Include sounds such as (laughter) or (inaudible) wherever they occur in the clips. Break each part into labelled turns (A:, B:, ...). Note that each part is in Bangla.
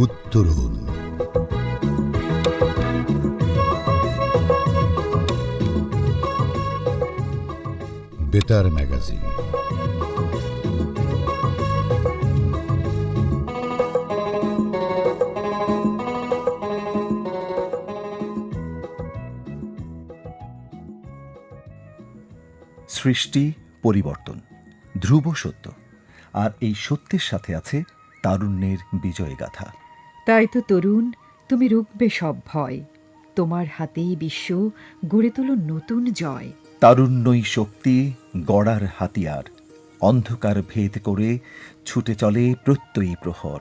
A: উত্তরণ। বেতার ম্যাগাজিন।
B: সৃষ্টি, পরিবর্তন, ধ্রুব সত্য। আর এই সত্যের সাথে আছে তারুণ্যের বিজয় গাথা
C: তাই তো তরুণ তুমি রুখবে সব ভয়। তোমার হাতেই বিশ্ব গড়ে তোলো নতুন জয়।
B: তারুণ্যই শক্তি গড়ার হাতিয়ার। অন্ধকার ভেদ করে ছুটে চলে প্রত্যয়ী প্রহর।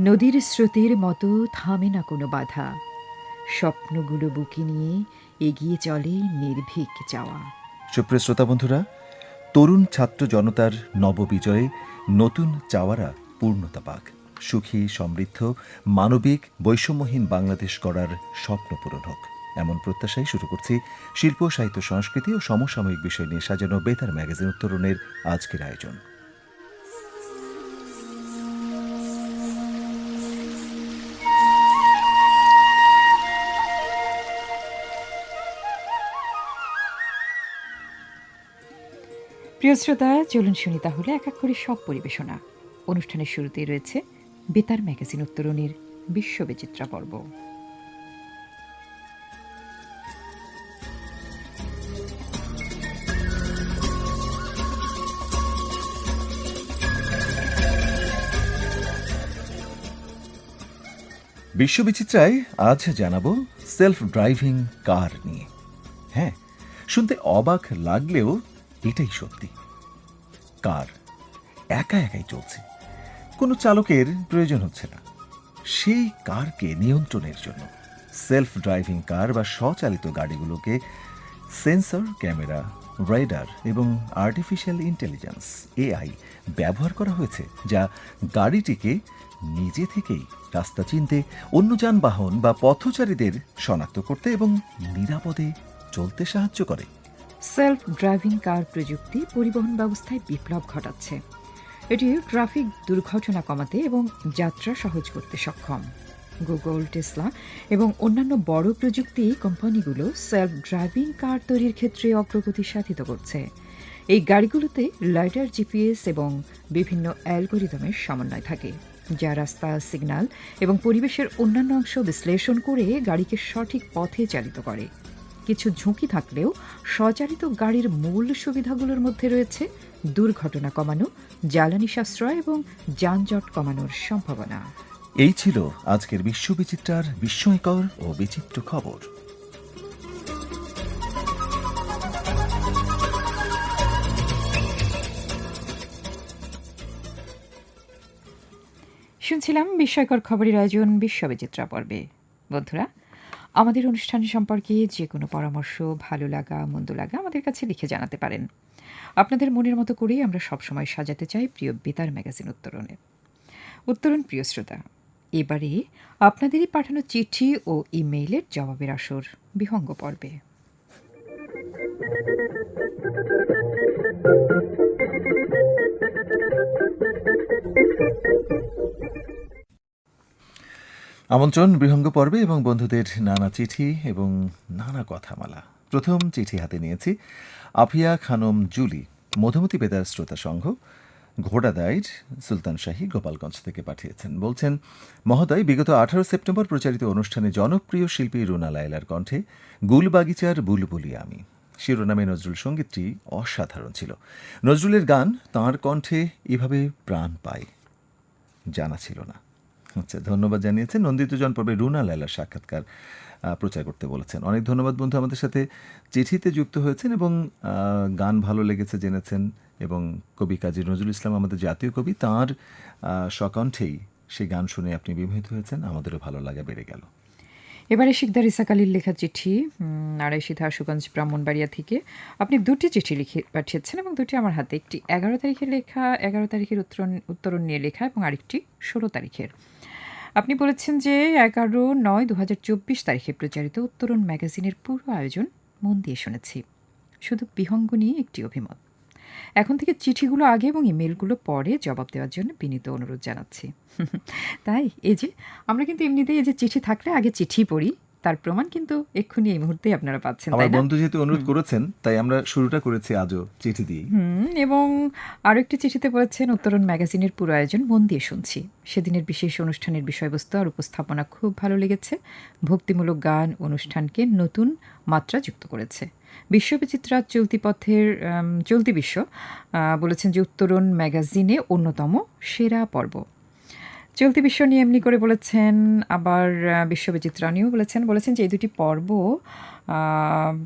C: নদীর স্রোতের মতো থামে না কোনো বাধা। স্বপ্নগুলো বুকে নিয়ে এগিয়ে চলে নির্ভীক যাওয়া।
B: সুপ্রিয় শ্রোতা বন্ধুরা তরুণ ছাত্র জনতার নববিজয়ে নতুন চাওয়ারা পূর্ণতা পাক। সুখী, সমৃদ্ধ, মানবিক, বৈষম্যহীন বাংলাদেশ গড়ার স্বপ্ন পূরণ হোক। এমন প্রত্যাশাই শুরু করছি শিল্প, সাহিত্য, সংস্কৃতি ও সমসাময়িক বিষয় নিয়ে সাজানো বেতার ম্যাগাজিন উত্তরণের আজকের আয়োজন।
C: প্রিয় শ্রোতা, চলুন শুনি তাহলে এক এক করে সব পরিবেশনা। অনুষ্ঠানের শুরুতেই রয়েছে বেতার ম্যাগাজিন উত্তরণের বিশ্ববিচিত্রা পর্ব।
B: বিশ্ববিচিত্রায় আজ জানাব সেলফ ড্রাইভিং কার নিয়ে। হ্যাঁ শুনতে অবাক লাগলেও এটাই সত্যি। কার একা একাই চলছে। কোনো চালকের প্রয়োজন হচ্ছে না। সেই কারকে নিয়ন্ত্রণের জন্য সেলফ ড্রাইভিং কার বা স্বচালিত গাড়িগুলোকে সেন্সর ক্যামেরা রাইডার এবং আর্টিফিশিয়াল ইন্টেলিজেন্স এআই ব্যবহার করা হয়েছে যা গাড়িটিকে নিজে থেকেই রাস্তা চিনতে, অন্য যানবাহন বা পথচারীদের শনাক্ত করতে এবং নিরাপদে চলতে সাহায্য করে।
C: সেলফ ড্রাইভিং কার প্রযুক্তি পরিবহন ব্যবস্থায় বিপ্লব ঘটাচ্ছে। এটি ট্রাফিক দুর্ঘটনা কমাতে এবং যাত্রা সহজ করতে সক্ষম। গুগল টেসলা এবং অন্যান্য বড় প্রযুক্তি কোম্পানিগুলো সেলফ ড্রাইভিং কার তৈরির ক্ষেত্রে অগ্রগতি সাধিত করছে। এই গাড়িগুলোতে লাইটার জিপিএস এবং বিভিন্ন অ্যালগোরিদমের সমন্বয় থাকে, যা রাস্তা সিগন্যাল এবং পরিবেশের অন্যান্য অংশ বিশ্লেষণ করে গাড়িকে সঠিক পথে চালিত করে। কিছু ঝুঁকি থাকলেও স্বচালিত গাড়ির মূল সুবিধাগুলোর মধ্যে রয়েছে দুর্ঘটনা কমানো জ্বালানি সাশ্রয় এবং যানজট কমানোর সম্ভাবনা।
B: এই ছিল আজকের বিশ্ববিচিত্রার বিস্ময়কর ও বিচিত্র খবর।
C: শুনছিলাম বিস্ময়কর খবরের আয়োজন বিশ্ববিচিত্রা পর্বে। বন্ধুরা আমাদের অনুষ্ঠান সম্পর্কে যে কোনো পরামর্শ ভালো লাগা মন্দ লাগা আমাদের কাছে লিখে জানাতে পারেন। আপনাদের মনের মতো করেই আমরা সবসময় সাজাতে চাই প্রিয় বেতার ম্যাগাজিন উত্তরণে। উত্তরণ প্রিয় শ্রোতা, এবারে আপনাদেরই পাঠানো চিঠি ও ইমেইলের জবাবের আসর বিহঙ্গ পর্বে।
B: আমন্ত্রণ, বৃহঙ্গ পর্বে এবং বন্ধুদের নানা চিঠি এবং নানা কথামালা। প্রথম চিঠি হাতে নিয়েছি। আফিয়া খানম জুলি, মধুমতি বেদার শ্রোতা সংঘ ঘোড়াদাইর সুলতান শাহী গোপালগঞ্জ থেকে পাঠিয়েছেন। বলছেন, মহোদয়, বিগত আঠারো সেপ্টেম্বর প্রচারিত অনুষ্ঠানে জনপ্রিয় শিল্পী রুনা লায়লার কণ্ঠে গুলবাগিচার বুলবুলি আমি। শিরোনামে নজরুল সঙ্গীতটি অসাধারণ ছিল। নজরুলের গান তাঁর কণ্ঠে এভাবে প্রাণ পায়, জানা ছিল না। আচ্ছা ধন্যবাদ জানিয়েছেন নন্দিত জন পর্বে রুনা লাইলার সাক্ষাৎকার। প্রচার করতে বলেছেন। অনেক ধন্যবাদ বন্ধু আমাদের সাথে। চিঠিতে যুক্ত হয়েছেন এবং গান ভালো লেগেছে জেনেছেন এবং কবি কাজী নজরুল ইসলাম আমাদের জাতীয় কবি। তাঁর স্বকণ্ঠেই সেই গান শুনে আপনি বিমোহিত হয়েছেন। আমাদেরও ভালো লাগা বেড়ে গেল।
C: এবারে শিকদার ইসাক আলীর লেখা চিঠি উম, আড়াইশি ধাসুগঞ্জ ব্রাহ্মণবাড়িয়া থেকে। আপনি দুটি চিঠি লিখে পাঠিয়েছেন এবং দুটি আমার হাতে। একটি এগারো তারিখের লেখা এগারো তারিখের উত্তরণ উত্তরণ নিয়ে লেখা এবং আরেকটি ষোলো তারিখের। আপনি বলেছেন যে এগারো নয় দু চব্বিশ তারিখে প্রচারিত উত্তরণ ম্যাগাজিনের পুরো আয়োজন মন দিয়ে শুনেছি। শুধু বিহঙ্গ নিয়ে একটি অভিমত। এখন থেকে চিঠিগুলো আগে এবং ইমেলগুলো পরে জবাব দেওয়ার জন্য বিনীত অনুরোধ জানাচ্ছি। (laughs) তাই, এই যে, আমরা কিন্তু এমনিতেই এই যে চিঠি থাকলে আগে চিঠি পড়ি। তার প্রমাণ কিন্তু এক্ষুনি এই মুহূর্তে আপনারা পাচ্ছেন
B: আমার বন্ধু যেহেতু অনুরোধ করেছেন তাই আমরা শুরুটা করেছি আজও চিঠি দিয়ে
C: এবং আরও একটি চিঠিতে বলেছেন উত্তরণ ম্যাগাজিনের পুরো আয়োজন মন দিয়ে শুনছি। সেদিনের বিশেষ অনুষ্ঠানের বিষয়বস্তু আর উপস্থাপনা খুব ভালো লেগেছে। ভক্তিমূলক গান অনুষ্ঠানকে নতুন মাত্রা যুক্ত করেছে। বিশ্ববিচিত্রা চলতি পথের চলতি বিশ্ব বলেছেন যে উত্তরণ ম্যাগাজিনে অন্যতম সেরা পর্ব। চলতি বিশ্ব নিয়ে এমনি করে বলেছেন আবার আহ, বিশ্ববিচিত্রা বলেছেন বলেছেন যে এই দুটি পর্ব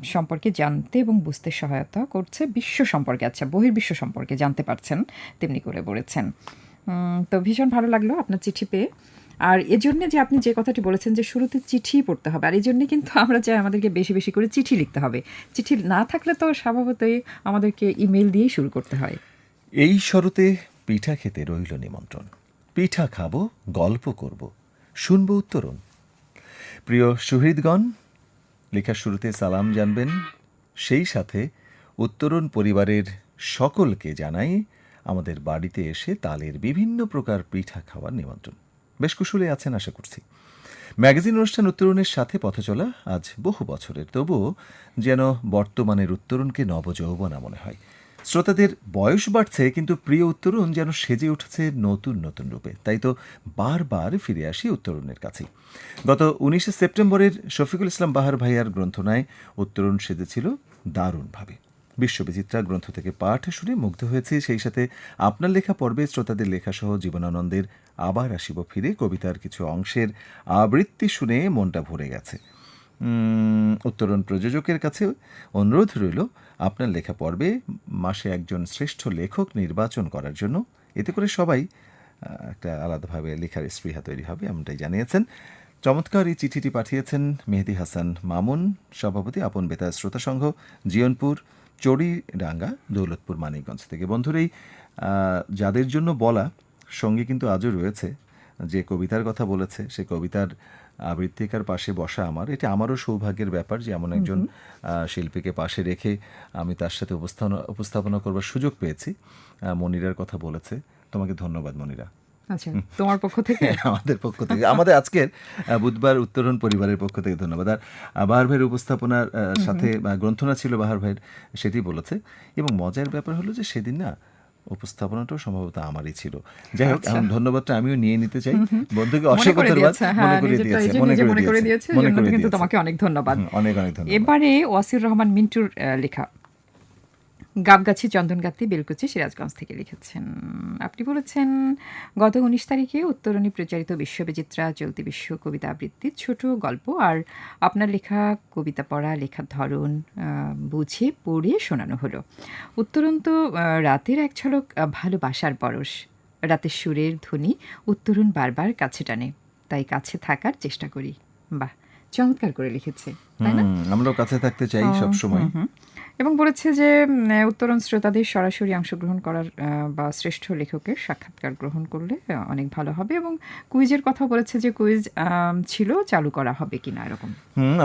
C: সম্পর্কে জানতে এবং বুঝতে সহায়তা করছে বিশ্ব সম্পর্কে। আচ্ছা বহির্বিশ্ব সম্পর্কে জানতে পারছেন তেমনি করে বলেছেন। তো ভীষণ ভালো লাগল আপনার চিঠি পেয়ে। আর এজন্য যে আপনি যে কথাটি বলেছেন যে শুরুতে চিঠি পড়তে হবে আর এই জন্যে কিন্তু আমরা চাই আমাদেরকে বেশি বেশি করে চিঠি লিখতে হবে। চিঠি না থাকলে তো স্বভাবতই আমাদেরকে ইমেল দিয়েই শুরু করতে হয়।
B: এই শরতে পিঠা খেতে রইল নিমন্ত্রণ। পিঠা খাব, গল্প করব। শুনব উত্তরণ। প্রিয় সুহৃদগণ, লেখার শুরুতে সালাম জানবেন। সেই সাথে উত্তরণ পরিবারের সকলকে জানাই আমাদের বাড়িতে এসে তালের বিভিন্ন প্রকার পিঠা খাওয়ার নিমন্ত্রণ। বেশ কুশলে আছেন, আশা করছি। ম্যাগাজিন অনুষ্ঠান উত্তরণের সাথে পথ চলা আজ বহু বছরের। তবুও যেন বর্তমানের উত্তরণকে নবযৌবনা মনে হয়। শ্রোতাদের বয়স বাড়ছে, কিন্তু প্রিয় উত্তরণ যেন সেজে উঠেছে নতুন নতুন রূপে। তাই তো বারবার ফিরে আসি উত্তরণের কাছেই। গত উনিশে সেপ্টেম্বরের শফিকুল ইসলাম বাহার ভাইয়ার গ্রন্থনায় উত্তরণ সেজেছিল দারুণভাবে। বিশ্ববিচিত্রা গ্রন্থ থেকে পাঠ শুনে মুগ্ধ হয়েছে। সেই সাথে আপনার লেখা পর্বে শ্রোতাদের লেখাসহ জীবনানন্দের আবার আসিব ফিরে কবিতার কিছু অংশের আবৃত্তি শুনে মনটা ভরে গেছে। উত্তরণ প্রযোজকের কাছে অনুরোধ রইল আপনার লেখা পর্বে মাসে একজন শ্রেষ্ঠ লেখক নির্বাচন করার জন্য। এতে করে সবাই একটা আলাদাভাবে লেখার স্পৃহা তৈরি হবে এমনটাই জানিয়েছেন। চমৎকার এই চিঠিটি পাঠিয়েছেন মেহেদি হাসান মামুন, সভাপতি আপন বেতার শ্রোতা সংঘ, জিয়নপুর, চড়িডাঙ্গা, দৌলতপুর, মানিকগঞ্জ থেকে। বন্ধুর এই যাদের জন্য বলা, সঙ্গে কিন্তু আজও রয়েছে, যে কবিতার কথা বলেছে, সে কবিতার আবৃত্তিকার পাশে বসা আমার। এটা আমারও সৌভাগ্যের ব্যাপার যে এমন একজন শিল্পীকে পাশে রেখে আমি তার সাথে উপস্থাপনা উপস্থাপনা করবার সুযোগ পেয়েছি। মনিরার কথা বলেছে। তোমাকে ধন্যবাদ মনিরা।
C: আচ্ছা তোমার পক্ষ (laughs) থেকে?
B: আমাদের পক্ষ থেকে। আমাদের আজকের বুধবার উত্তরণ পরিবারের পক্ষ থেকে ধন্যবাদ। আর বাহার ভাইয়ের উপস্থাপনার সাথে গ্রন্থনা ছিল বাহার ভাইয়ের সেটি বলেছে। এবং মজার ব্যাপার হলো যে সেদিন না উপস্থাপনাটাও সম্ভবত আমারই ছিল। যাই হোক এখন ধন্যবাদটা আমিও নিয়ে নিতে চাই। বন্ধুকে
C: আচ্ছা।
B: অসংখ্য ধন্যবাদ। মনে
C: হ্যাঁ
B: করে দিয়েছে মনে করে দিয়েছে
C: দিয়েছে
B: মনে করে
C: কিন্তু তোমাকে অনেক ধন্যবাদ।
B: অনেক অনেক ধন্যবাদ।
C: এবারে ওয়াসির রহমান মিন্টুর লেখা। গাবগাছি চন্দনগাতি বেলকুচি সিরাজগঞ্জ থেকে লিখেছেন। আপনি বলেছেন গত উনিশ তারিখে উত্তরণী প্রচারিত বিশ্ববিচিত্রা চলতি বিশ্ব কবিতা আবৃত্তি ছোট গল্প আর আপনার লেখা কবিতা পড়া লেখার ধরন বুঝে পড়ে শোনানো হলো। উত্তরণ তো রাতের এক ঝলক ভালোবাসার পরশ। রাতের সুরের ধ্বনি উত্তরণ বারবার কাছে টানে। তাই কাছে থাকার চেষ্টা করি। বাহ চমৎকার করে লিখেছে তাই না?
B: আমরাও কাছে থাকতে চাই সব সময়
C: হুম। এবং বলেছে যে উত্তরণ শ্রোতাদের সরাসরি অংশগ্রহণ করার বা শ্রেষ্ঠ লেখকের সাক্ষাৎকার গ্রহণ করলে অনেক ভালো হবে এবং কুইজের কথা বলেছে যে, কুইজ ছিল, চালু করা হবে কিনা এরকম।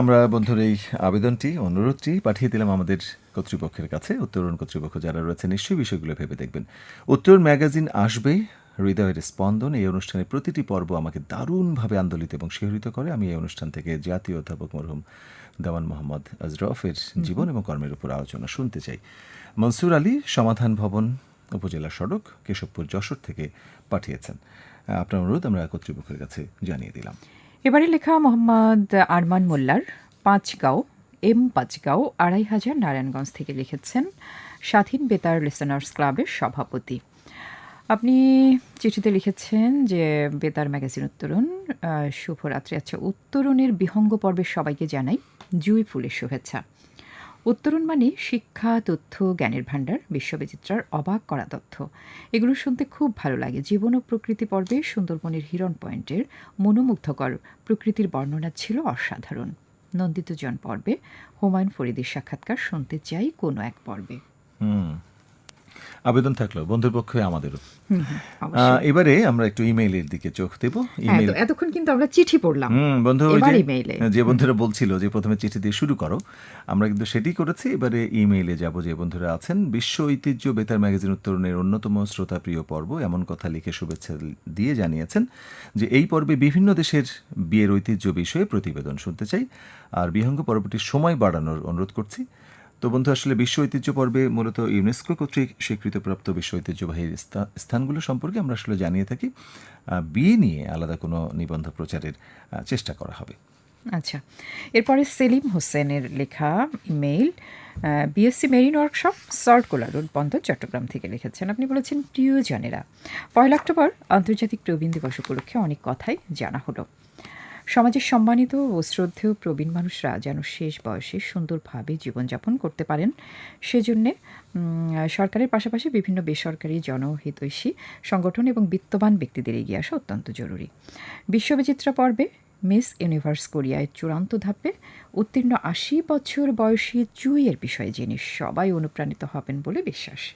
B: আমরা বন্ধুর এই আবেদনটি, অনুরোধটি পাঠিয়ে দিলাম আমাদের কর্তৃপক্ষের কাছে। উত্তরণ কর্তৃপক্ষ যারা রয়েছে, নিশ্চয়ই বিষয়গুলো ভেবে দেখবেন। উত্তরণ ম্যাগাজিন আসবে, হৃদয়ের স্পন্দন। এই অনুষ্ঠানের প্রতিটি পর্ব আমাকে দারুণভাবে আন্দোলিত এবং শিহরিত করে। আমি এই অনুষ্ঠান থেকে জাতীয় অধ্যাপক মরহুম দেওয়ান মোহাম্মদ আজরফের জীবন এবং কর্মের উপর আলোচনা শুনতে চাই। মনসুর আলী সমাধান ভবন উপজেলা সড়ক কেশবপুর যশোর থেকে পাঠিয়েছেন। আপনার অনুরোধ আমরা কর্তৃপক্ষের কাছে জানিয়ে দিলাম।
C: এবারে লেখা মোহাম্মদ আরমান মোল্লার পাঁচগাঁও এম পাঁচগাঁও আড়াই হাজার নারায়ণগঞ্জ থেকে লিখেছেন স্বাধীন বেতার লিসনার্স ক্লাবের সভাপতি। আপনি চিঠিতে লিখেছেন যে বেতার ম্যাগাজিন উত্তরণ শুভরাত্রি। আচ্ছা উত্তরণের বিহঙ্গ পর্বের সবাইকে জানাই। জুই ফুলের শুভেচ্ছা। উত্তরণ মানে শিক্ষা, তথ্য, জ্ঞানের ভাণ্ডার, বিশ্ববিচিত্রার অবাক করা তথ্য। এগুলো শুনতে খুব ভালো লাগে। জীবন ও প্রকৃতি পর্বে সুন্দরবনের হিরণ পয়েন্টের মনোমুগ্ধকর প্রকৃতির বর্ণনা ছিল অসাধারণ। নন্দিতজন পর্বে হুমায়ুন ফরিদের সাক্ষাৎকার শুনতে চাই কোনো এক পর্বে।
B: আবেদন থাকল বন্ধুর পক্ষে আমাদেরও। এবারে আমরা একটু ইমেইলের দিকে চোখ দেব।
C: হ্যাঁ,
B: ইমেইল
C: এতক্ষণ কিন্তু আমরা চিঠি পড়লাম।
B: বন্ধু যে যে বন্ধুরা বলছিল যে প্রথমে চিঠি দিয়ে শুরু করো আমরা কিন্তু সেটি করেছি। এবারে ইমেইলে যাব যে বন্ধুরা আছেন। বিশ্ব ঐতিহ্য বেতার ম্যাগাজিন উত্তরণের অন্যতম শ্রোতা প্রিয় পর্ব। এমন কথা লিখে শুভেচ্ছা দিয়ে জানিয়েছেন যে এই পর্বে বিভিন্ন দেশের বিয়ের ঐতিহ্য বিষয়ে প্রতিবেদন শুনতে চাই। আর বিহঙ্গ পর্বটির সময় বাড়ানোর অনুরোধ করছি। তো বন্ধু, আসলে বিশ্ব ঐতিহ্য পর্বে মূলত ইউনেস্কো কর্তৃক স্বীকৃতপ্রাপ্ত বিশ্ব ঐতিহ্যবাহী স্থানগুলো সম্পর্কে আমরা আসলে জানিয়ে থাকি। বিয়ে নিয়ে আলাদা কোনো নিবন্ধ প্রচারের চেষ্টা করা হবে।
C: আচ্ছা এরপরে সেলিম হোসেনের লেখা email BSc marine workshop Salt Gola road বন্দর, চট্টগ্রাম থেকে লিখেছেন আপনি বলেছেন, প্রিয়জনেরা। পয়লা অক্টোবর আন্তর্জাতিক প্রবীণ দিবস উপলক্ষে অনেক কথাই জানা হলো। সমাজের সম্মানিত ও শ্রদ্ধেয় প্রবীণ মানুষরা যেন শেষ বয়সে সুন্দরভাবে জীবনযাপন করতে পারেন। সেজন্যে সরকারের পাশাপাশি বিভিন্ন বেসরকারি জনহিতৈষী সংগঠন এবং বিত্তবান ব্যক্তিদের এগিয়ে আসা অত্যন্ত জরুরি। বিশ্ববিচিত্রা পর্বে মিস ইউনিভার্স কোরিয়ায় চূড়ান্ত ধাপে উত্তীর্ণ আশি বছর বয়সী জুইয়ের বিষয়ে যিনি সবাই অনুপ্রাণিত হবেন বলে বিশ্বাস।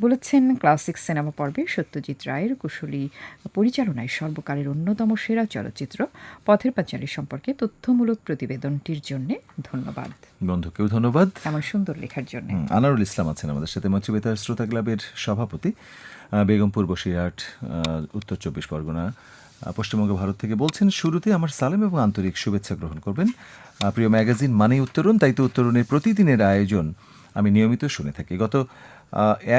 C: বলেছেন ক্লাসিক সিনেমা পর্বে সত্যজিৎ রায়ের কুশলী পরিচালনায় সর্বকালের অন্যতম সেরা চলচ্চিত্র পথের পাঁচালী সম্পর্কে তথ্যমূলক প্রতিবেদনটির জন্য ধন্যবাদ।
B: বন্ধুকেও ধন্যবাদ।
C: এমন সুন্দর লেখার জন্য।
B: আনারুল ইসলাম আছেন আমাদের সাথে মঞ্চ বেতার শ্রোতা ক্লাবের সভাপতি বেগমপুর বসিরহাট উত্তর চব্বিশ পরগনা পশ্চিমবঙ্গ ভারত থেকে বলছেন, শুরুতে আমার সালাম এবং আন্তরিক শুভেচ্ছা গ্রহণ করবেন। প্রিয় ম্যাগাজিন মানেই উত্তরণ, তাই তো উত্তরণের প্রতিদিনের আয়োজন আমি নিয়মিত শুনে থাকি। গত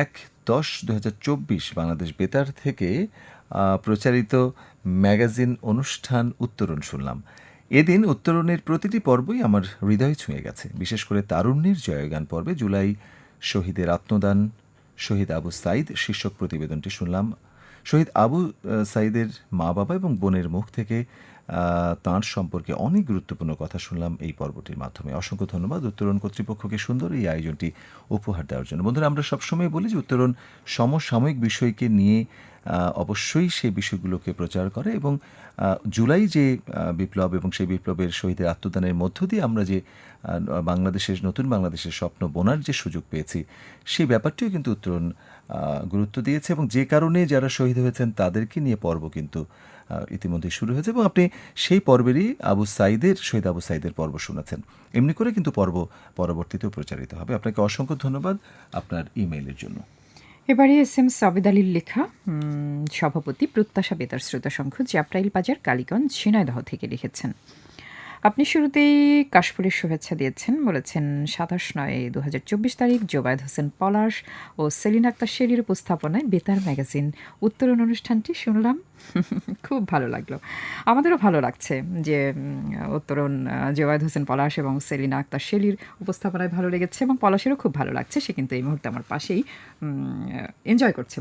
B: এক দশ দু বাংলাদেশ বেতার থেকে প্রচারিত ম্যাগাজিন অনুষ্ঠান উত্তরণ শুনলাম। এদিন উত্তরণের প্রতিটি পর্বই আমার হৃদয় ছুঁয়ে গেছে। বিশেষ করে তারুণ্যের জয়গান পর্বে জুলাই শহীদের আত্মদান, শহীদ আবু সাইদ শীর্ষক প্রতিবেদনটি শুনলাম। শহীদ আবু সাইদের মা বাবা এবং বোনের মুখ থেকে তাঁর সম্পর্কে অনেক গুরুত্বপূর্ণ কথা শুনলাম এই পর্বটির মাধ্যমে। অসংখ্য ধন্যবাদ উত্তরণ কর্তৃপক্ষকে সুন্দর এই আয়োজনটি উপহার দেওয়ার জন্য। বন্ধুরা, আমরা সবসময় বলি যে উত্তরণ সমসাময়িক বিষয়কে নিয়ে অবশ্যই সেই বিষয়গুলোকে প্রচার করে এবং জুলাই যে বিপ্লব এবং সেই বিপ্লবের শহীদের আত্মদানের মধ্য দিয়ে আমরা যে বাংলাদেশের, নতুন বাংলাদেশের স্বপ্ন বোনার যে সুযোগ পেয়েছি, সেই ব্যাপারটিও কিন্তু উত্তরণ গুরুত্ব দিয়েছে এবং যে কারণে যারা শহীদ হয়েছেন তাদেরকে নিয়ে পর্ব কিন্তু ইতিমধ্যে শুরু হয়েছে এবং আপনি সেই পর্বেরই আবু সাইদের, শহীদ আবু সাইদের পর্ব শুনেছেন। এমনি করে কিন্তু পর্ব পরবর্তীতেও প্রচারিত হবে। আপনাকে অসংখ্য ধন্যবাদ আপনার ইমেইলের জন্য।
C: এবারে এস এম সাবেদ আলীর লেখা সভাপতি প্রত্যাশা বেতার শ্রোতা সংঘ, জাপরাইল বাজার, কালীগঞ্জ, ঝিনাইদহ থেকে লিখেছেন। আপনি শুরুতেই কাশফুলের শুভেচ্ছা দিয়েছেন, বলেছেন, সাতাশ নয় দু তারিখ জোবায়দ হোসেন পলাশ ও সেলিন আক্তার শেরির উপস্থাপনায় বেতার ম্যাগাজিন উত্তরণ অনুষ্ঠানটি শুনলাম। (laughs) খুব ভালো লাগল। আমাদেরও ভালো লাগছে যে উত্তরণ আহ, জোবায়দ হোসেন পলাশ এবং সেলিনা আক্তার শেলির উপস্থাপনায় ভালো লেগেছে এবং পলাশেরও খুব ভালো লাগছে। সে কিন্তু এই মুহূর্তে আমার পাশেই এনজয় করছে।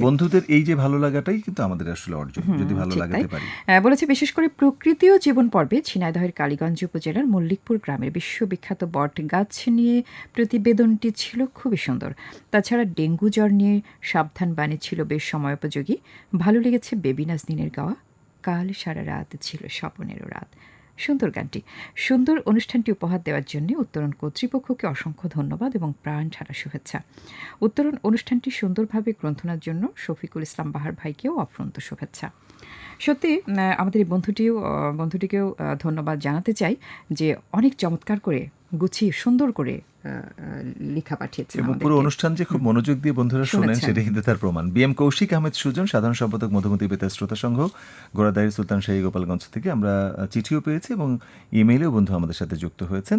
B: বন্ধুদের এই যে ভালো লাগাটাই কিন্তু আমাদের আসলে অর্জন যদি ভালো লাগাতে পারি।
C: বলেছে বিশেষ করে প্রকৃতি ও জীবন পর্বে ঝিনাইদহের কালীগঞ্জ উপজেলার মল্লিকপুর গ্রামের বিশ্ববিখ্যাত বট গাছ নিয়ে প্রতিবেদনটি ছিল খুবই সুন্দর। তাছাড়া ডেঙ্গু জ্বর নিয়ে সাবধান বাণী ছিল বেশ সময়োপযোগী। ভালো লেগেছে বেবি নাজনীনের গাওয়া কাল সারা রাত ছিল স্বপনেরও রাত। সুন্দর গানটি। সুন্দর অনুষ্ঠানটি উপহার দেওয়ার জন্য উত্তরণ কর্তৃপক্ষকে অসংখ্য ধন্যবাদ এবং প্রাণ ছাড়া শুভেচ্ছা। উত্তরণ অনুষ্ঠানটি সুন্দরভাবে গ্রন্থনার জন্য শফিকুল ইসলাম বাহার ভাইকেও অফ্রন্ত শুভেচ্ছা। সত্যি আমাদের এই বন্ধুটিও বন্ধুটিকেও ধন্যবাদ জানাতে চাই যে অনেক চমৎকার করে, গুছিয়ে, সুন্দর করে লেখা পাঠিয়েছেন
B: এবং পুরো অনুষ্ঠান যে খুব মনোযোগ দিয়ে বন্ধুরা শোনেন সেটা কিন্তু তার প্রমাণ। বিএম কৌশিক আহমেদ সুজন সাধারণ সম্পাদক মধুমতি বেতার শ্রোতা সংঘ গোড়াদারি সুলতান শাহী গোপালগঞ্জ থেকে আমরা চিঠিও পেয়েছি এবং ইমেইলেও বন্ধু আমাদের সাথে যুক্ত হয়েছেন।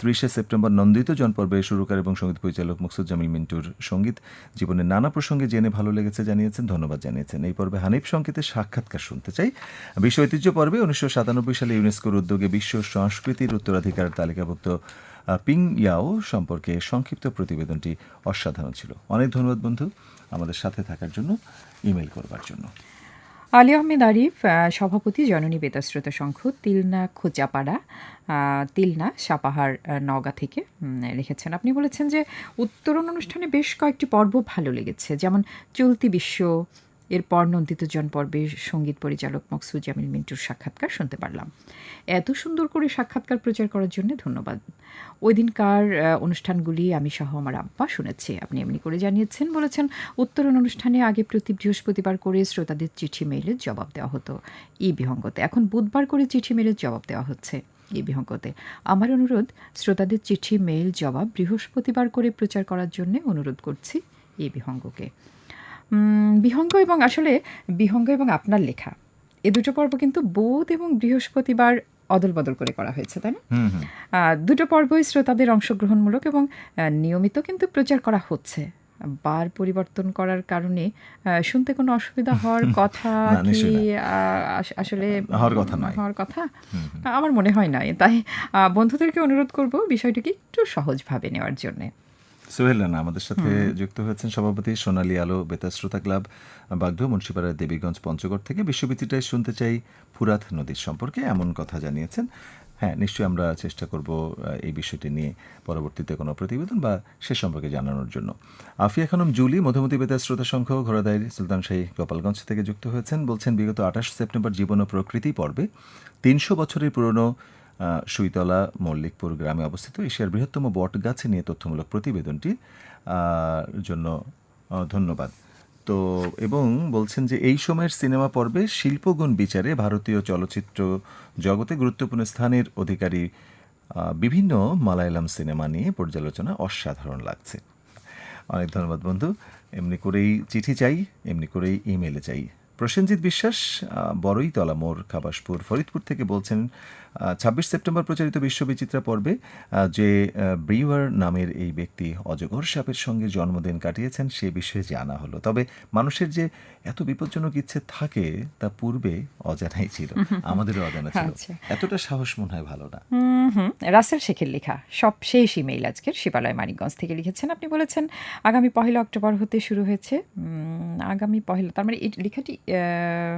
B: ত্রিশে সেপ্টেম্বর নন্দিত জনপর্বে সুরকার এবং সংগীত পরিচালক মুকসুজ্জামিল মিন্টুর সংগীত। জীবনের নানা প্রসঙ্গে জেনে ভালো লেগেছে জানিয়েছেন ধন্যবাদ জানিয়েছেন। এই পর্বে হানিফ সংকেতের সাক্ষাৎকার শুনতে চাই। বিশ্ব ঐতিহ্য পর্বে উনিশশো সাতানব্বই সালে ইউনেস্কোর উদ্যোগে বিশ্ব সংস্কৃতির উত্তরাধিকার তালিকাভুক্ত পিং ইয়াও সম্পর্কে সংক্ষিপ্ত প্রতিবেদনটি অসাধারণ ছিল। অনেক ধন্যবাদ বন্ধু। আমাদের সাথে থাকার জন্য ইমেল করবার জন্য।
C: আলী আহমেদ আরিফ সভাপতি জননী বেতাশ্রোতা সংঘ, তিলনা খোঁচাপাড়া তিলনা সাপাহার নওগাঁ থেকে লিখেছেন। আপনি বলেছেন যে উত্তরণ অনুষ্ঠানে বেশ কয়েকটি পর্ব ভালো লেগেছে, যেমন চলতি বিশ্ব এরপর নন্দিতজন পর্বে সংগীত পরিচালক মকসুদ জামিল মিন্টুর সাক্ষাৎকার শুনতে পারলাম। এত সুন্দর করে সাক্ষাৎকার প্রচার করার জন্য ধন্যবাদ। ওই দিনকার অনুষ্ঠানগুলি আমি সহ আমার আব্বা শুনেছি। আপনি এমনি করে জানিয়েছেন, বলেছেন উত্তরণ অনুষ্ঠানে আগে প্রতি বৃহস্পতিবার করে শ্রোতাদের চিঠি মেইলের জবাব দেওয়া হতো। ই বিহঙ্গতে এখন বুধবার করে চিঠি মেইলের জবাব দেওয়া হচ্ছে। বিহঙ্গতে আমার অনুরোধ, শ্রোতাদের চিঠি মেইল জবাব বৃহস্পতিবার করে প্রচার করার জন্য অনুরোধ করছি এই বিহঙ্গকে। বিহঙ্গ এবং আসলে বিহঙ্গ এবং আপনার লেখা এ দুটো পর্ব কিন্তু বোধ এবং বৃহস্পতিবার অদল বদল করে করা হয়েছে তাই না? দুটো পর্বই শ্রোতাদের অংশগ্রহণমূলক এবং নিয়মিত কিন্তু প্রচার করা হচ্ছে। বার পরিবর্তন করার কারণে শুনতে কোনো অসুবিধা হওয়ার (laughs) কথা কি আসলে
B: হওয়ার কথা নয়।
C: হওয়ার কথা? আমার মনে হয় না তাই বন্ধুদেরকে অনুরোধ করব বিষয়টিকে একটু সহজভাবে নেওয়ার জন্যে।
B: সোহেল রানা আমাদের সাথে যুক্ত হয়েছেন সভাপতি সোনালী আলো বেতার শ্রোতা ক্লাব বাগড মুন্সিপাড়ার দেবীগঞ্জ পঞ্চগড় থেকে। বিশ্ববিদ্যালয়ে শুনতে চাই ফুরাত নদীর সম্পর্কে এমন কথা জানিয়েছেন। হ্যাঁ নিশ্চয়ই আমরা চেষ্টা করব এই বিষয়টি নিয়ে পরবর্তীতে কোনো প্রতিবেদন বা সে সম্পর্কে জানানোর জন্য। আফিয়া খানম জুলি মধুমতি বেতার শ্রোতা সংঘ ঘোড়াদাইর সুলতানশাহী গোপালগঞ্জ থেকে যুক্ত হয়েছেন। বলছেন বিগত আঠাশ সেপ্টেম্বর জীবন ও প্রকৃতি পর্বে তিনশো বছরের পুরনো সুইতলা মল্লিকপুর গ্রামে অবস্থিত এশিয়ার বৃহত্তম বট গাছে নিয়ে তথ্যমূলক প্রতিবেদনটি জন্য ধন্যবাদ। তো এবং বলছেন যে এই সময়ের সিনেমা পর্বে শিল্পগুণ বিচারে ভারতীয় চলচ্চিত্র জগতে গুরুত্বপূর্ণ স্থানের অধিকারী বিভিন্ন মালায়ালাম সিনেমা নিয়ে পর্যালোচনা অসাধারণ লাগছে। অনেক ধন্যবাদ বন্ধু। এমনি করেই চিঠি চাই এমনি করেই ইমেলে চাই। প্রসেনজিৎ বিশ্বাস আহ, বড়ইতলা মোড় খাবাসপুর ফরিদপুর থেকে বলছেন ছাব্বিশ সেপ্টেম্বর প্রচারিত বিশ্ববিচিত্রা পর্বে যে ব্রিওয়ার নামের এই ব্যক্তি অজগর সাপের সঙ্গে জন্মদিন কাটিয়েছেন সে বিষয়ে জানা হলো। তবে মানুষের যে এত বিপজ্জনক ইচ্ছে থাকে তা পূর্বে অজানাই ছিল (laughs) আমাদেরও অজানা ছিল।
C: আচ্ছা।
B: এতটা সাহস মনে হয় ভালো না।
C: রাসেল শেখের লেখা সব শেষ ইমেইল আজকের শিবালয় মানিকগঞ্জ থেকে লিখেছেন আপনি বলেছেন আগামী পহেলা অক্টোবর হতে শুরু হয়েছে। উম, আগামী পহেলা তার মানে এই লেখাটি আহ,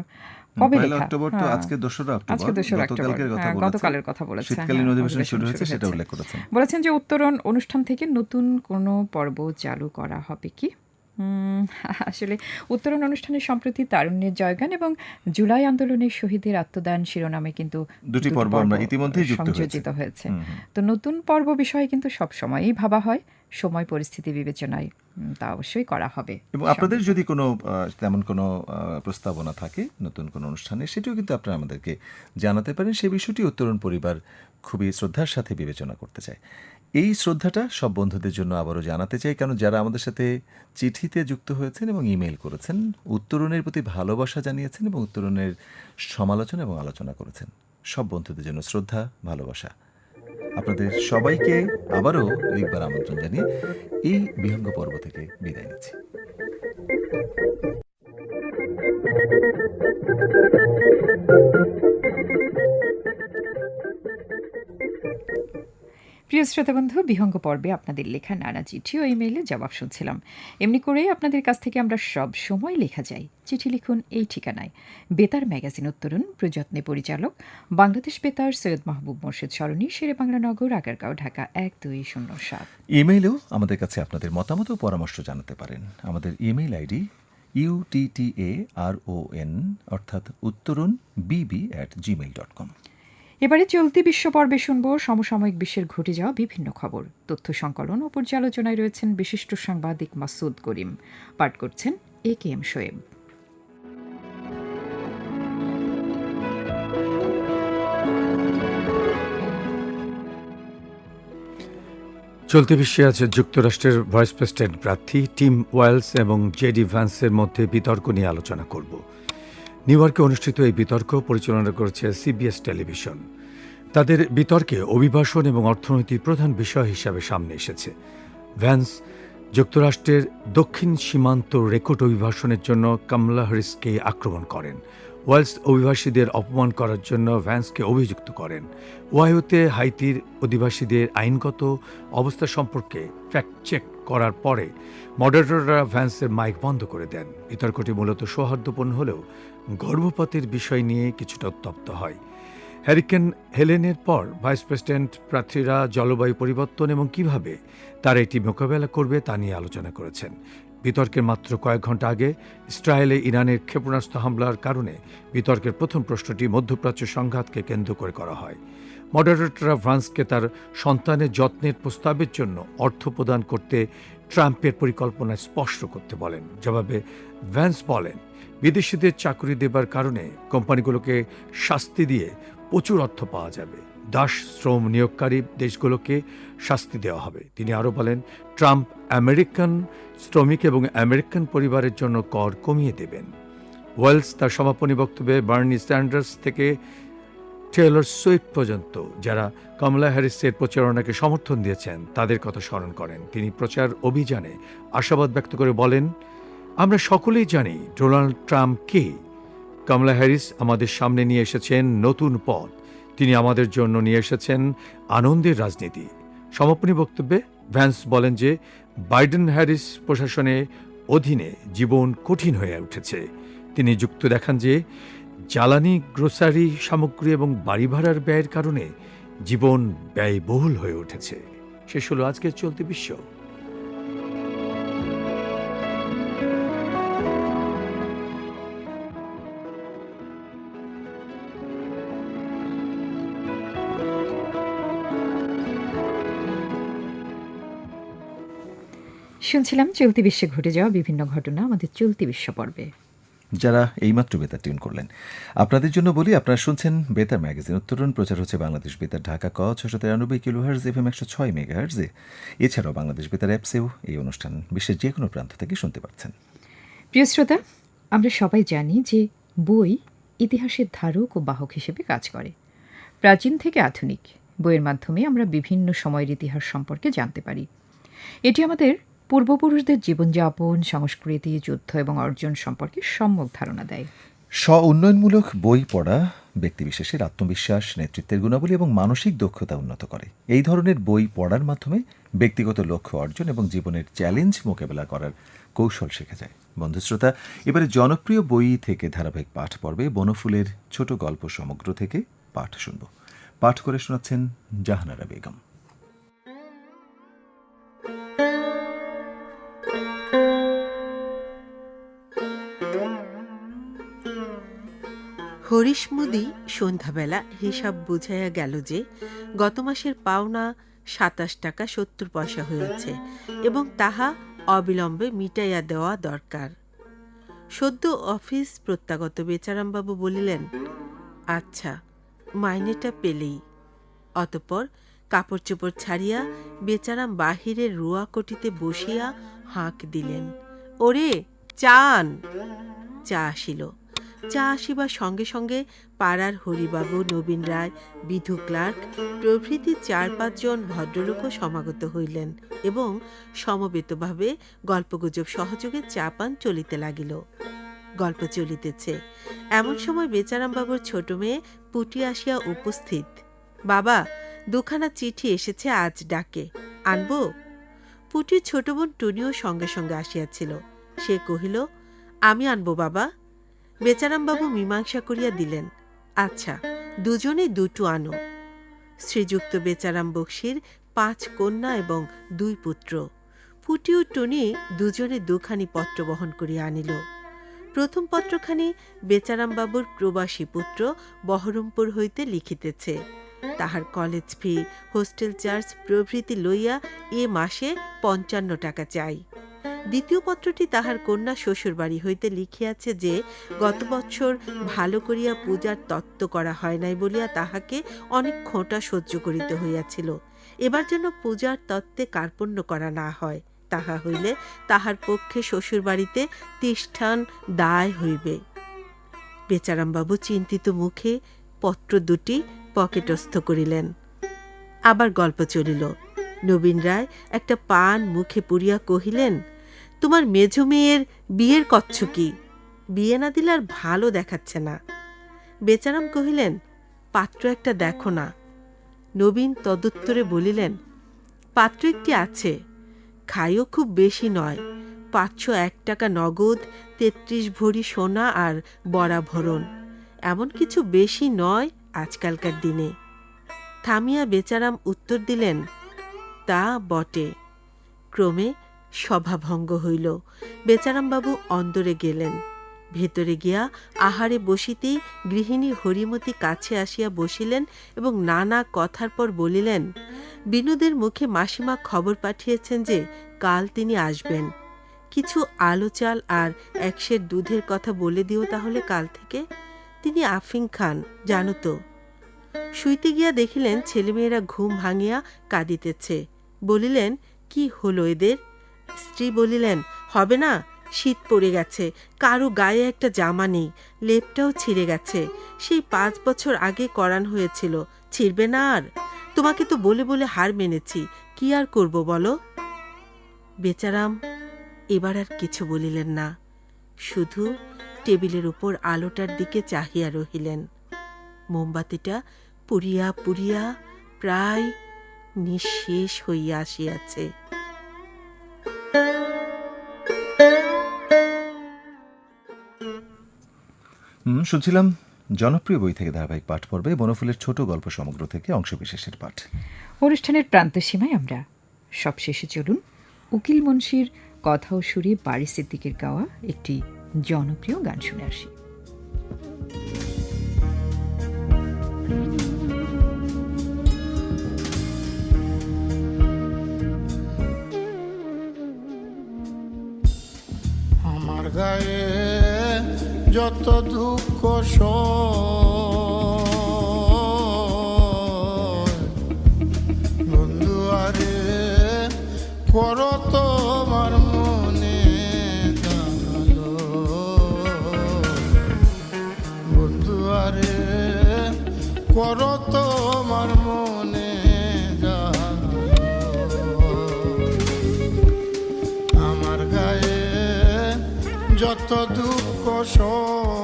C: কবে লেখা?
B: অক্টোবর তো
C: হ্যাঁ।
B: আজকে 2 অক্টোবর।
C: আজকে 2 অক্টোবর।
B: গতকালের কথা
C: হ্যাঁ,
B: বলেছেন।
C: গতকালের কথা
B: শীতকালীন
C: হ্যাঁ,
B: অধিবেশন শুরু হয়েছে সেটা উল্লেখ করেছেন।
C: বলেছেন যে উত্তরণ অনুষ্ঠান থেকে নতুন কোনো পর্ব চালু করা হবে কি? (laughs) আসলে উত্তরণ অনুষ্ঠানের সম্প্রতি তারুণ্যের জয়গান এবং জুলাই আন্দোলনের শহীদের আত্মদান শিরোনামে কিন্তু
B: দুটি পর্ব আমরা হয়েছি।
C: সংযোজিত হয়েছে। তো নতুন পর্ব বিষয়ে কিন্তু সব সময়ই ভাবা হয় সময় পরিস্থিতি বিবেচনায় তা অবশ্যই করা হবে
B: এবং আপনাদের যদি কোনো তেমন কোনো প্রস্তাবনা থাকে নতুন কোনো অনুষ্ঠানে সেটিও কিন্তু আপনারা আমাদেরকে জানাতে পারেন। সেই বিষয়টি উত্তরণ পরিবার খুবই শ্রদ্ধার সাথে বিবেচনা করতে চায়। এই শ্রদ্ধাটা সব বন্ধুদের জন্য আবারও জানাতে চাই কারণ যারা আমাদের সাথে চিঠিতে যুক্ত হয়েছেন এবং ইমেল করেছেন, উত্তরণের প্রতি ভালোবাসা জানিয়েছেন এবং উত্তরণের সমালোচনা এবং আলোচনা করেছেন। সব বন্ধুদের জন্য শ্রদ্ধা, ভালোবাসা। আপনাদের সবাইকে আবারও লিখবার আমন্ত্রণ জানিয়ে এই বিহঙ্গ পর্ব থেকে বিদায় নিচ্ছি।
C: প্রিয় শ্রোতাবন্ধু, বিহঙ্গ পর্বে আপনাদের লেখা নানা চিঠি ও ইমেইলে জবাব শুনছিলাম। এমনি করেই আপনাদের কাছ থেকে আমরা সব সময় লেখা যাই। চিঠি লিখুন এই ঠিকানায়। বেতার ম্যাগাজিন উত্তরণ প্রযত্নে পরিচালক, বাংলাদেশ বেতার, সৈয়দ মাহবুব মোর্শেদ সরণি শেরে বাংলা নগর আগারগাঁও, ঢাকা এক দুই শূন্য সাত।
B: ইমেইলেও আমাদের কাছে আপনাদের মতামত ও পরামর্শ জানাতে পারেন। আমাদের email ID UTTA R O N, অর্থাৎ উত্তরণ বিবি অ্যাট জিমেইল ডট কম
C: এবারে চলতি বিশ্ব পর্বে শুনব সমসাময়িক বিশ্বের ঘটে যাওয়া বিভিন্ন খবর, তথ্য সংকলন ও পর্যালোচনায় রয়েছেন বিশিষ্ট সাংবাদিক মাসুদ করিম। পাঠ করছেন এ কে এম শোয়েব।
D: চলতি বিশ্বে আছে যুক্তরাষ্ট্রের ভাইস প্রেসিডেন্ট প্রার্থী টিম ওয়েলস এবং জেডি ভ্যান্সের মধ্যে বিতর্ক নিয়ে আলোচনা করব। নিউ ইয়র্কে অনুষ্ঠিত এই বিতর্ক পরিচালনা করেছে সিবিএস টেলিভিশন। তাদের বিতর্কে অভিবাসন এবং অর্থনৈতিক প্রধান বিষয় হিসাবে সামনে এসেছে। ভ্যান্স যুক্তরাষ্ট্রের দক্ষিণ সীমান্ত রেকর্ড অভিবাসনের জন্য কামলা হ্যারিসকে আক্রমণ করেন। ওয়েলস অভিবাসীদের অপমান করার জন্য ভ্যান্সকে অভিযুক্ত করেন। ওয়াইওতে হাইতির অধিবাসীদের আইনগত অবস্থা সম্পর্কে ফ্যাক্ট চেক করার পরে মডারেটররা ভ্যান্সের মাইক বন্ধ করে দেন। বিতর্কটি মূলত সৌহার্দ্যপূর্ণ হলেও গর্ভপাতের বিষয় নিয়ে কিছুটা উত্তপ্ত হয়। হ্যারিকেন হেলেনের পর ভাইস প্রেসিডেন্ট প্রার্থীরা জলবায়ু পরিবর্তন এবং কীভাবে তারা এটি মোকাবেলা করবে তা নিয়ে আলোচনা করেছেন। বিতর্কের মাত্র কয়েক ঘণ্টা আগে ইসরায়েলে ইরানের ক্ষেপণাস্ত্র হামলার কারণে বিতর্কের প্রথম প্রশ্নটি মধ্যপ্রাচ্য সংঘাতকে কেন্দ্র করে করা হয়। মডারেটররা ফ্রান্সকে তার সন্তানের যত্নের প্রস্তাবের জন্য অর্থ প্রদান করতে ট্রাম্পের পরিকল্পনা স্পষ্ট করতে বলেন। জবাবে ভ্যান্স বলেন, বিদেশিদের চাকরি দেবার কারণে কোম্পানিগুলোকে শাস্তি দিয়ে প্রচুর অর্থ পাওয়া যাবে। দাস শ্রম নিয়োগকারী দেশগুলোকে শাস্তি দেওয়া হবে। তিনি আরও বলেন, ট্রাম্প আমেরিকান শ্রমিক এবং আমেরিকান পরিবারের জন্য কর কমিয়ে দেবেন। ওয়েলস তার সমাপনী বক্তব্যে বার্নি স্যান্ডার্স থেকে টেলর সুইফট পর্যন্ত, যারা কমলা হ্যারিসের প্রচারণাকে সমর্থন দিয়েছেন, তাদের কথা স্মরণ করেন। তিনি প্রচার অভিযানে আশাবাদ ব্যক্ত করে বলেন, আমরা সকলেই জানি ডোনাল্ড ট্রাম্প কে। কমলা হ্যারিস আমাদের সামনে নিয়ে এসেছেন নতুন পথ। তিনি আমাদের জন্য নিয়ে এসেছেন আনন্দের রাজনীতি। সমাপনী বক্তব্যে ভ্যান্স বলেন যে, বাইডেন হ্যারিস প্রশাসনে অধীনে জীবন কঠিন হয়ে উঠেছে। তিনি যুক্ত দেখান যে, জ্বালানি, গ্রোসারি, সামগ্রী এবং বাড়ি ভাড়ার ব্যয়ের কারণে জীবন ব্যয়বহুল হয়ে উঠেছে। শেষ হলো আজকের চলতি বিশ্ব।
C: শুনছিলাম চলতি বিশ্বে ঘটে যাওয়া বিভিন্ন ঘটনা আমাদের চলতি বিশ্ব পর্বে।
B: যারা এইমাত্র বেতার টিউন করলেন আপনাদের জন্য বলি আপনারা শুনছেন বেতার ম্যাগাজিন। উত্তরণ প্রচার হচ্ছে বাংলাদেশ বেতার ঢাকা ক ছশো তিরানব্বই কিলো হার্জ এফ এম একশো ছয় মেগা হার্জে এছাড়াও বাংলাদেশ বেতার অ্যাপসেও এই অনুষ্ঠান বিশ্বের যে কোনো প্রান্ত থেকে শুনতে পাচ্ছেন।
C: প্রিয় শ্রোতা আমরা সবাই জানি যে বই ইতিহাসের ধারক ও বাহক হিসেবে কাজ করে। প্রাচীন থেকে আধুনিক বইয়ের মাধ্যমে আমরা বিভিন্ন সময়ের ইতিহাস সম্পর্কে জানতে পারি। এটি আমাদের পূর্বপুরুষদের জীবনযাপন, সংস্কৃতি, যুদ্ধ এবং অর্জন সম্পর্কে সম্যক ধারণা দেয়।
B: স্ব উন্নয়নমূলক বই পড়া ব্যক্তিবিশেষের আত্মবিশ্বাস, নেতৃত্বের গুণাবলী এবং মানসিক দক্ষতা উন্নত করে। এই ধরনের বই পড়ার মাধ্যমে ব্যক্তিগত লক্ষ্য অর্জন এবং জীবনের চ্যালেঞ্জ মোকাবেলা করার কৌশল শেখা যায়। বন্ধু শ্রোতা, এবারে জনপ্রিয় বই থেকে ধারাবাহিক পাঠ পর্বে বনফুলের ছোট গল্প সমগ্র থেকে পাঠ শুনব। পাঠ করে শোনাচ্ছেন জাহানারা বেগম।
E: হরিশ মুদি সন্ধ্যাবেলা হিসাব বুঝাইয়া গেল যে, গত মাসের পাওনা সাতাশ টাকা সত্তর পয়সা হয়েছে এবং তাহা অবিলম্বে মিটাইয়া দেওয়া দরকার। সদ্য অফিস প্রত্যাগত বেচারামবাবু বলিলেন আচ্ছা মাইনেটা পেলেই। অতঃপর কাপড় চোপড় ছাড়িয়া বেচারাম বাহিরের রোয়া কটিতে বসিয়া হাঁক দিলেন, ওরে, চান। চা আসিল। চা আসিবার সঙ্গে সঙ্গে পাড়ার হরিবাবু, নবীন রায়, বিধু ক্লার্ক প্রভৃতি চার পাঁচজন ভদ্রলোকও সমাগত হইলেন এবং সমবেতভাবে গল্পগুজব সহযোগে চা পান চলিতে লাগিল। গল্প চলিতেছে। এমন সময় বেচারামবাবুর ছোট মেয়ে পুটি আসিয়া উপস্থিত। বাবা, দুখানা চিঠি এসেছে আজ ডাকে। আনব? পুটির ছোট বোন টুনিও সঙ্গে সঙ্গে আসিয়াছিল। সে কহিল, আমি আনব বাবা। বেচারামবাবু মীমাংসা করিয়া দিলেন আচ্ছা দুজনে দুটো আনো। শ্রীযুক্ত বেচারাম বক্সির পাঁচ কন্যা এবং দুই পুত্র। পুটি ও টনি দুজনে দুখানি পত্র বহন করিয়া আনিল। প্রথম পত্রখানি বেচারামবাবুর প্রবাসী পুত্র বহরমপুর হইতে লিখিতেছে। তাহার কলেজ ফি, হোস্টেল চার্জ প্রভৃতি লইয়া এ মাসে পঞ্চান্ন টাকা চাই। দ্বিতীয় পত্রটি তাহার কন্যা শ্বশুরবাড়ি হইতে লিখিয়াছে যে, গত বৎসর ভালো করিয়া পূজার তত্ত্ব করা হয় নাই বলিয়া তাহাকে অনেক খোঁটা সহ্য করিতে হইয়াছিল। এবার যেন পূজার তত্ত্বে কার্পণ্য করা না হয়, তাহা হইলে তাহার পক্ষে শ্বশুরবাড়িতে তিষ্ঠান দায় হইবে। বেচারামবাবু চিন্তিত মুখে পত্র দুটি পকেটস্থ করিলেন। আবার গল্প চলিল। নবীন রায় একটা পান মুখে পুরিয়া কহিলেন তোমার মেঝো মেয়ের বিয়ের কচ্ছ কি বিয়ে না দিলে আর ভালো দেখাচ্ছে না। বেচারাম কহিলেন, পাত্র একটা দেখো না। নবীন তদুত্তরে বলিলেন, পাত্র একটি আছে। খাইও খুব বেশি নয়। পাঁচশো এক টাকা নগদ, তেত্রিশ ভরি সোনা আর বড়া ভরণ। এমন কিছু বেশি নয় আজকালকার দিনে। থামিয়া বেচারাম উত্তর দিলেন, তা বটে। ক্রমে সভাভঙ্গ হইল। বেচারামবাবু অন্দরে গেলেন। ভেতরে গিয়া আহারে বসিতেই গৃহিণী হরিমতি কাছে আসিয়া বসিলেন এবং নানা কথার পর বলিলেন, বিনোদের মুখে মাসিমা খবর পাঠিয়েছেন যে কাল তিনি আসবেন। কিছু আলো চাল আর একশের দুধের কথা বলে দিও তাহলে কাল থেকে। তিনি আফিং খান, জানো তো শুইতে গিয়া দেখিলেন ছেলেমেয়েরা ঘুম ভাঙিয়া কাঁদিতেছে। বলিলেন, কি হলো এদের? স্ত্রী বলিলেন, হবে না, শীত পড়ে গেছে, কারও গায়ে একটা জামা নেই, লেপটাও ছিঁড়ে গেছে, সেই পাঁচ বছর আগে করান হয়েছিল, ছিঁড়বে না আর? তোমাকে তো বলে বলে হার মেনেছি, কি আর করব বলো? বেচারাম এবার আর কিছু বলিলেন না, শুধু টেবিলের উপর আলোটার দিকে চাহিয়া রহিলেন। মোমবাতিটা পুরিয়া পুরিয়া প্রায় নিঃশেষ হইয়া আসিয়াছে।
B: হুম শুনছিলাম জনপ্রিয় বই থেকে ধারাবাহিক পাঠ পর্বে বনফুলের ছোট গল্প সমগ্র থেকে অংশবিশেষের পাঠ।
C: অনুষ্ঠানের প্রান্ত সীমায় আমরা সবশেষে চলুন। উকিল মুন্সির কথা ও সুরে বাড়ি সিদ্দিকের গাওয়া একটি জনপ্রিয় গান শুনে আসি।
F: আমার গায়ে যত দুঃখ সয়, দুঃখ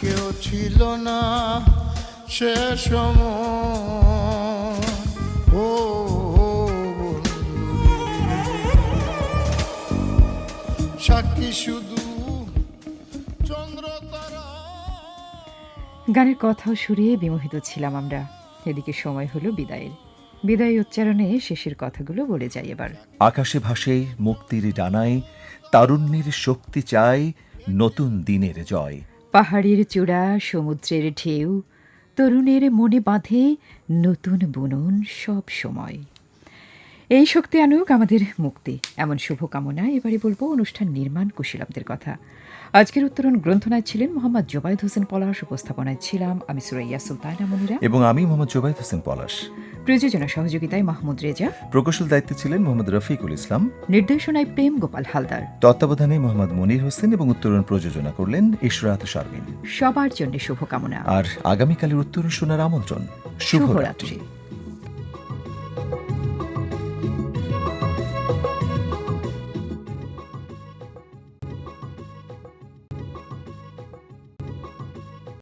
F: কেউ ছিল না সে সময়। ও সাক্ষী শুধু চন্দ্র তারা।
C: গানের কথা ও বিমোহিত ছিলাম আমরা। এদিকে সময় হলো বিদায়ের। বিদায় উচ্চারণে শেষের কথাগুলো বলে যাই এবার।
B: আকাশে ভাসে মুক্তির ডানায় তারুণ্যের শক্তি চাই নতুন দিনের জয়।
C: পাহাড়ের চূড়া, সমুদ্রের ঢেউ, তরুণের মনে বাঁধে নতুন বুনন সব সময়। এই শক্তি আনুক আমাদের মুক্তি। এমন শুভকামনা এবারে বলব অনুষ্ঠান নির্মাণ কুশীলবদের কথা। আজকের উত্তরণ গ্রন্থনায় ছিলেন মোহাম্মদ জোবায়দ হোসেন পলাশ উপস্থাপনায় ছিলাম আমি সুরাইয়া সুলতানা মনিরা।
B: এবং আমি মোহাম্মদ জোবাইদ হোসেন পলাশ।
C: প্রযোজনা সহযোগিতায় মাহমুদ রেজা।
B: প্রকৌশল দায়িত্বে ছিলেন মোহাম্মদ রফিকুল ইসলাম।
C: নির্দেশনায় প্রেম গোপাল হালদার।
B: তত্ত্বাবধানে মোহাম্মদ মনির হোসেন এবং উত্তরণ প্রযোজনা করলেন ইশরাত শারমিন।
C: সবার জন্য শুভকামনা।
B: আর আগামীকালের উত্তরণ শোনার আমন্ত্রণ।
C: শুভরাত্রি।